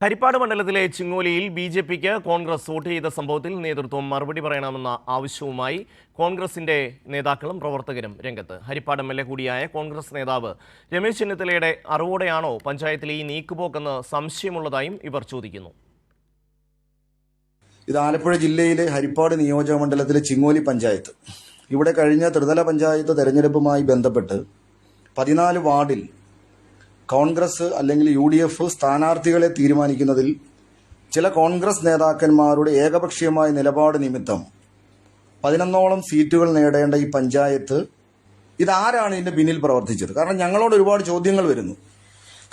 ഹരിപ്പാട് മണ്ഡലത്തിലെ ചിങ്ങോലിയിൽ B J പിക്ക് കോൺഗ്രസ് വോട്ട് ചെയ്ത സംഭവത്തിൽ നേതൃത്വം മറുപടി പറയണമെന്ന ആവശ്യവുമായി കോൺഗ്രസിന്റെ നേതാക്കളും പ്രവർത്തകരും രംഗത്ത്. ഹരിപ്പാട് എം എൽ എ കൂടിയായ കോൺഗ്രസ് നേതാവ് രമേശ് ചെന്നിത്തലയുടെ അറിവോടെയാണോ പഞ്ചായത്തിലെ ഈ നീക്കുപോക്കെന്ന് സംശയമുള്ളതായും ഇവർ ചോദിക്കുന്നു. ഇത് ആലപ്പുഴ ജില്ലയിലെ ഹരിപ്പാട് നിയോജക മണ്ഡലത്തിലെ ചിങ്ങോലി പഞ്ചായത്ത്. ഇവിടെ കഴിഞ്ഞ ത്രിതല പഞ്ചായത്ത് തെരഞ്ഞെടുപ്പുമായി ബന്ധപ്പെട്ട് പതിനാല് വാർഡിൽ കോൺഗ്രസ് അല്ലെങ്കിൽ യു ഡി എഫ് സ്ഥാനാർത്ഥികളെ തീരുമാനിക്കുന്നതിൽ ചില കോൺഗ്രസ് നേതാക്കന്മാരുടെ ഏകപക്ഷീയമായ നിലപാട് നിമിത്തം പതിനൊന്നോളം സീറ്റുകൾ നേടേണ്ട ഈ പഞ്ചായത്ത് ഇതാരാണ് ഇതിന്റെ പിന്നിൽ പ്രവർത്തിച്ചത്? കാരണം ഞങ്ങളോട് ഒരുപാട് ചോദ്യങ്ങൾ വരുന്നു.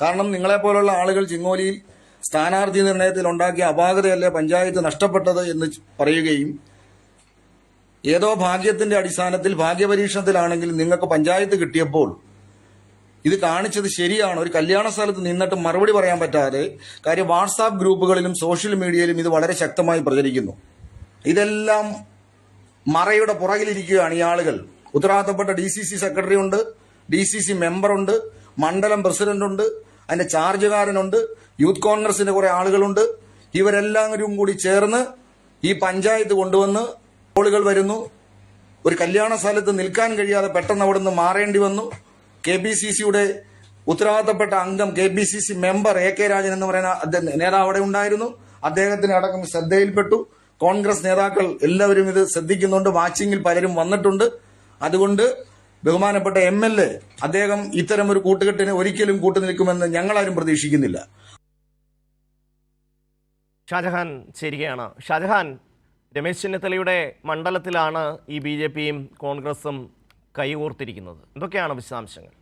കാരണം നിങ്ങളെപ്പോലുള്ള ആളുകൾ ചിങ്ങോലിയിൽ സ്ഥാനാർത്ഥി നിർണയത്തിൽ ഉണ്ടാക്കിയ അപാകതയല്ലേ പഞ്ചായത്ത് നഷ്ടപ്പെട്ടത് എന്ന് പറയുകയും ഏതോ ഭാഗ്യത്തിന്റെ അടിസ്ഥാനത്തിൽ ഭാഗ്യപരീക്ഷണത്തിലാണെങ്കിൽ നിങ്ങൾക്ക് പഞ്ചായത്ത് കിട്ടിയപ്പോൾ ഇത് കാണിച്ചത് ശരിയാണ്. ഒരു കല്യാണ സ്ഥലത്ത് നിന്നിട്ട് മറുപടി പറയാൻ പറ്റാതെ കാര്യം വാട്സാപ്പ് ഗ്രൂപ്പുകളിലും സോഷ്യൽ മീഡിയയിലും ഇത് വളരെ ശക്തമായി പ്രചരിക്കുന്നു. ഇതെല്ലാം മറയുടെ പുറകിലിരിക്കുകയാണ് ഈ ആളുകൾ. ഉത്തരവാദിത്തപ്പെട്ട ഡി സി സി സെക്രട്ടറി ഉണ്ട് ഡി സി സി മെമ്പറുണ്ട് മണ്ഡലം പ്രസിഡന്റ് ഉണ്ട് അതിന്റെ ചാർജുകാരനുണ്ട് യൂത്ത് കോൺഗ്രസിന്റെ കുറെ ആളുകളുണ്ട്. ഇവരെല്ലാവരും കൂടി ചേർന്ന് ഈ പഞ്ചായത്ത് കൊണ്ടുവന്ന് ആളുകൾ വരുന്നു. ഒരു കല്യാണ സ്ഥലത്ത് നിൽക്കാൻ കഴിയാതെ പെട്ടെന്ന് അവിടെ നിന്ന് മാറേണ്ടി വന്നു. കെ പി സി സിയുടെ ഉത്തരവാദിത്തപ്പെട്ട അംഗം K P C C member A K Rajan എന്ന് പറയുന്ന നേതാവ് അവിടെ ഉണ്ടായിരുന്നു. അദ്ദേഹത്തിന് അടക്കം ശ്രദ്ധയിൽപ്പെട്ടു. കോൺഗ്രസ് നേതാക്കൾ എല്ലാവരും ഇത് ശ്രദ്ധിക്കുന്നുണ്ട്. വാച്ചിങ്ങിൽ പലരും വന്നിട്ടുണ്ട്. അതുകൊണ്ട് ബഹുമാനപ്പെട്ട എം എൽ എ അദ്ദേഹം ഇത്തരം ഒരു കൂട്ടുകെട്ടിന് ഒരിക്കലും കൂട്ടുനിൽക്കുമെന്ന് ഞങ്ങളാരും പ്രതീക്ഷിക്കുന്നില്ല. ഷാജഹാൻ ചേരുകയാണ്. ഷാജഹാൻ രമേശ് ചെന്നിത്തലയുടെ മണ്ഡലത്തിലാണ് ഈ ബി കോൺഗ്രസും കൈകോർത്തിരിക്കുന്നത്. എന്തൊക്കെയാണ് വിശദാംശങ്ങൾ?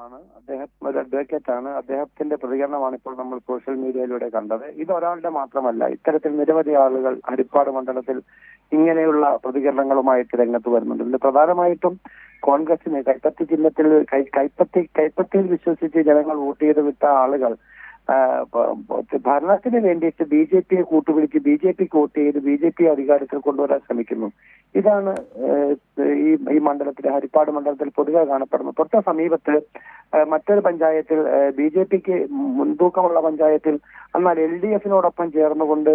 ാണ് അദ്ദേഹം ഒരു അഡ്വക്കേറ്റ് ആണ്. അദ്ദേഹത്തിന്റെ പ്രതികരണമാണ് ഇപ്പോൾ നമ്മൾ സോഷ്യൽ മീഡിയയിലൂടെ കണ്ടത്. ഇത് ഒരാളുടെ മാത്രമല്ല ഇത്തരത്തിൽ നിരവധി ആളുകൾ ഹരിപ്പാട് മണ്ഡലത്തിൽ ഇങ്ങനെയുള്ള പ്രതികരണങ്ങളുമായിട്ട് രംഗത്ത് വരുന്നുണ്ട്. ഇതിൽ പ്രധാനമായിട്ടും കോൺഗ്രസിന് കൈപ്പത്തി ചിഹ്നത്തിൽ കൈപ്പത്തി കൈപ്പത്തിയിൽ വിശ്വസിച്ച് ജനങ്ങൾ വോട്ട് ചെയ്ത് വിട്ട ആളുകൾ ഭരണത്തിന് വേണ്ടിയിട്ട് ബി ജെ പിയെ കൂട്ടുപിടിച്ച് ബി ജെ പിക്ക് വോട്ട് ചെയ്ത് ബി ജെ പി അധികാരത്തിൽ കൊണ്ടുവരാൻ ശ്രമിക്കുന്നു. ഇതാണ് ഈ ഈ മണ്ഡലത്തിൽ ഹരിപ്പാട് മണ്ഡലത്തിൽ പൊതുവെ കാണപ്പെടുന്നത്. തൊട്ട സമീപത്ത് മറ്റൊരു പഞ്ചായത്തിൽ ബി ജെ പിക്ക് മുൻതൂക്കമുള്ള പഞ്ചായത്തിൽ എന്നാൽ എൽ ഡി എഫിനോടൊപ്പം ചേർന്നുകൊണ്ട്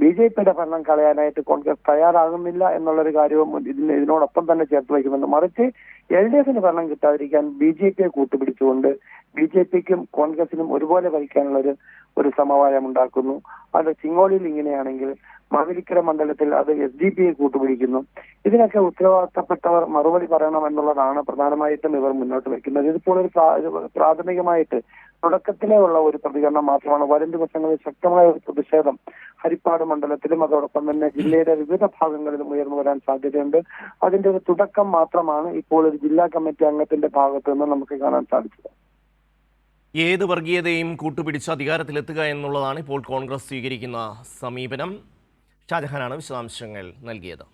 ബി ജെ പിയുടെ ഭരണം കളയാനായിട്ട് കോൺഗ്രസ് തയ്യാറാകുന്നില്ല എന്നുള്ളൊരു കാര്യവും ഇതിന് ഇതിനോടൊപ്പം തന്നെ ചേർത്ത് വയ്ക്കുമെന്ന് മറിച്ച് എൽ ഡി എഫിന് ഭരണം കിട്ടാതിരിക്കാൻ ബി ജെ പിയെ കൂട്ടുപിടിച്ചുകൊണ്ട് ബി ജെ പിക്കും കോൺഗ്രസിനും ഒരുപോലെ ഭരിക്കാനുള്ള ഒരു ഒരു സമവായം ഉണ്ടാക്കുന്നു. അത് ചിങ്ങോളിയിൽ ഇങ്ങനെയാണെങ്കിൽ മാവേലിക്കര മണ്ഡലത്തിൽ അത് എസ് ഡി പിയെ കൂട്ടുപിടിക്കുന്നു. ഇതിനൊക്കെ ഉത്തരവാദിത്തപ്പെട്ടവർ മറുപടി പറയണം എന്നുള്ളതാണ് പ്രധാനമായിട്ടും ഇവർ മുന്നോട്ട് വെക്കുന്നത്. ഇതിപ്പോൾ ഒരു പ്രാ- ഒരു പ്രാഥമികമായിട്ട് തുടക്കത്തിലേ ഉള്ള ഒരു പ്രതികരണം മാത്രമാണ്. വരും ദിവസങ്ങളിൽ ശക്തമായ ഒരു പ്രതിഷേധം ഹരിപ്പാട് മണ്ഡലത്തിലും അതോടൊപ്പം തന്നെ ജില്ലയുടെ വിവിധ ഭാഗങ്ങളിലും ഉയർന്നു വരാൻ സാധ്യതയുണ്ട്. അതിന്റെ ഒരു തുടക്കം മാത്രമാണ് ഇപ്പോൾ ഒരു ജില്ലാ കമ്മിറ്റി അംഗത്തിന്റെ ഭാഗത്തു നിന്ന് നമുക്ക് കാണാൻ സാധിച്ചത്. ഏത് വർഗീയതയും കൂട്ടുപിടിച്ച് അധികാരത്തിലെത്തുക എന്നുള്ളതാണ് ഇപ്പോൾ കോൺഗ്രസ് സ്വീകരിക്കുന്ന സമീപനം. ഷാജഹാനാണ് വിശദാംശങ്ങൾ നൽകിയത്.